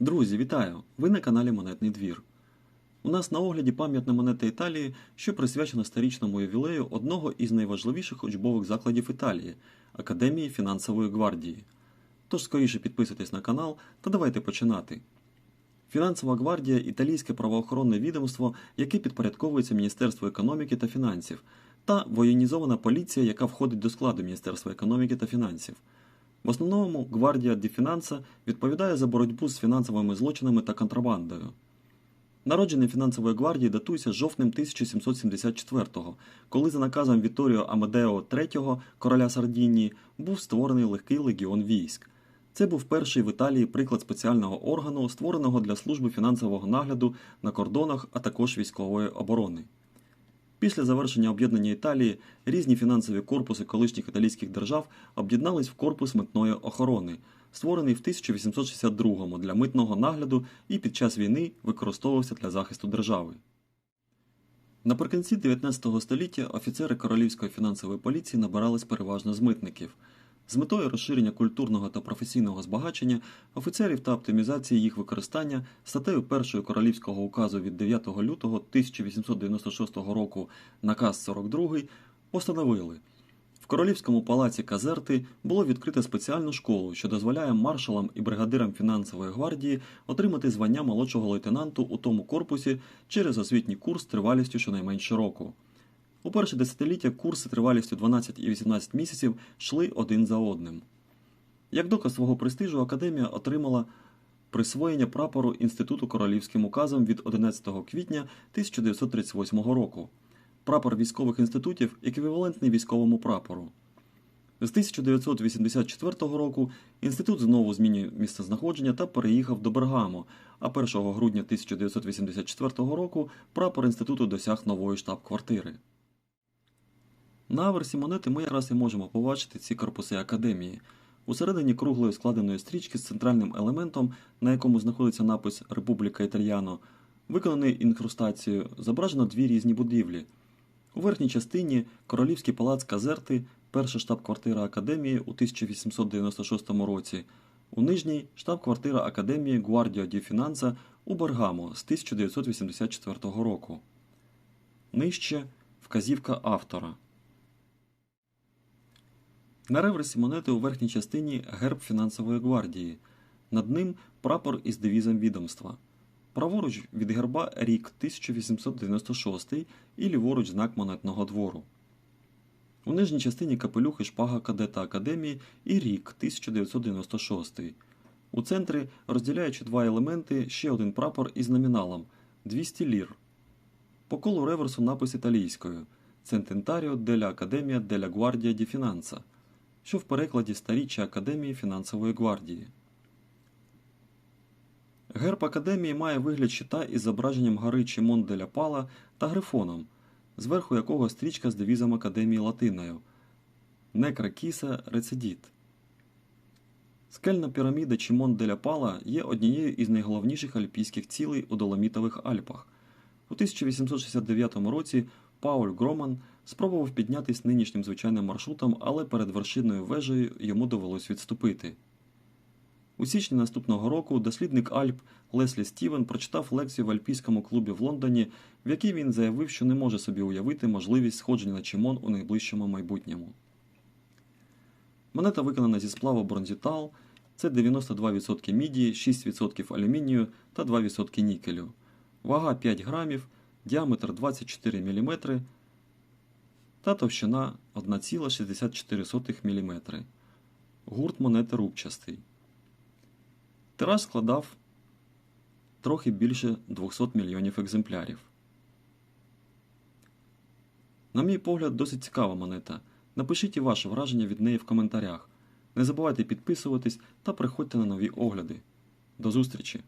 Друзі, вітаю! Ви на каналі Монетний двір. У нас на огляді пам'ятна монета Італії, що присвячена сторічному ювілею одного із найважливіших учбових закладів Італії Академії фінансової гвардії. Тож скоріше підписуйтесь на канал та давайте починати. Фінансова гвардія італійське правоохоронне відомство, яке підпорядковується Міністерству економіки та фінансів, та воєнізована поліція, яка входить до складу Міністерства економіки та фінансів. В основному Гвардія Ді Фінанса відповідає за боротьбу з фінансовими злочинами та контрабандою. Народження фінансової гвардії датується жовтнем 1774-го, коли за наказом Вітторіо Амедео III, короля Сардінії, був створений легкий легіон військ. Це був перший в Італії приклад спеціального органу, створеного для служби фінансового нагляду на кордонах, а також військової оборони. Після завершення об'єднання Італії різні фінансові корпуси колишніх італійських держав об'єднались в корпус митної охорони, створений в 1862-му для митного нагляду і під час війни використовувався для захисту держави. Наприкінці 19 століття офіцери королівської фінансової поліції набирались переважно з митників. З метою розширення культурного та професійного збагачення офіцерів та оптимізації їх використання статтею першої королівського указу від 9 лютого 1896 року наказ 42 постановили в королівському палаці Казерти було відкрито спеціальну школу, що дозволяє маршалам і бригадирам фінансової гвардії отримати звання молодшого лейтенанту у тому корпусі через освітній курс тривалістю щонайменше року. У перше десятиліття курси тривалістю 12 і 18 місяців йшли один за одним. Як доказ свого престижу, академія отримала присвоєння прапору Інституту королівським указом від 11 квітня 1938 року. Прапор військових інститутів еквівалентний військовому прапору. З 1984 року інститут знову змінює місцезнаходження та переїхав до Бергамо, а 1 грудня 1984 року прапор інституту досяг нової штаб-квартири. На аверсі монети ми якраз і можемо побачити ці корпуси академії. Усередині круглої складеної стрічки з центральним елементом, на якому знаходиться напис Републіка Італіано, виконаний інкрустацією, зображено дві різні будівлі. У верхній частині Королівський палац Казерти, перша штаб-квартира Академії у 1896 році, у нижній штаб-квартира Академії Гвардіо ді Фінанса у Бергамо з 1984 року. Нижче вказівка автора. На реверсі монети у верхній частині герб фінансової гвардії. Над ним прапор із девізом відомства. Праворуч від герба рік 1896 і ліворуч знак монетного двору. У нижній частині капелюх і шпага кадета Академії і рік 1996. У центрі, розділяючи два елементи, ще один прапор із номіналом 200 лір. По колу реверсу напис італійською Центентаріо деля Академія деля Гвардія ді Фінанса, що в перекладі Старіччя Академії фінансової гвардії. Герб Академії має вигляд щита із зображенням гори Чимон деля Пала та грифоном, зверху якого стрічка з девізом Академії латиною Некра Кіса Рецидіт. Скельна піраміда Чимон деля Пала є однією із найголовніших альпійських цілей у Доломітових Альпах. У 1869 році Пауль Громан спробував піднятись нинішнім звичайним маршрутом, але перед вершиною вежею йому довелось відступити. У січні наступного року дослідник Альп Леслі Стівен прочитав лекцію в Альпійському клубі в Лондоні, в якій він заявив, що не може собі уявити можливість сходження на Чимон у найближчому майбутньому. Монета виконана зі сплаву бронзітал, це 92% міді, 6% алюмінію та 2% нікелю. Вага 5 грамів, діаметр 24 мм та товщина 1,64 мм. Гурт монети рубчастий. Тираж складав трохи більше 200 мільйонів екземплярів. На мій погляд, досить цікава монета. Напишіть і ваше враження від неї в коментарях. Не забувайте підписуватись та приходьте на нові огляди. До зустрічі!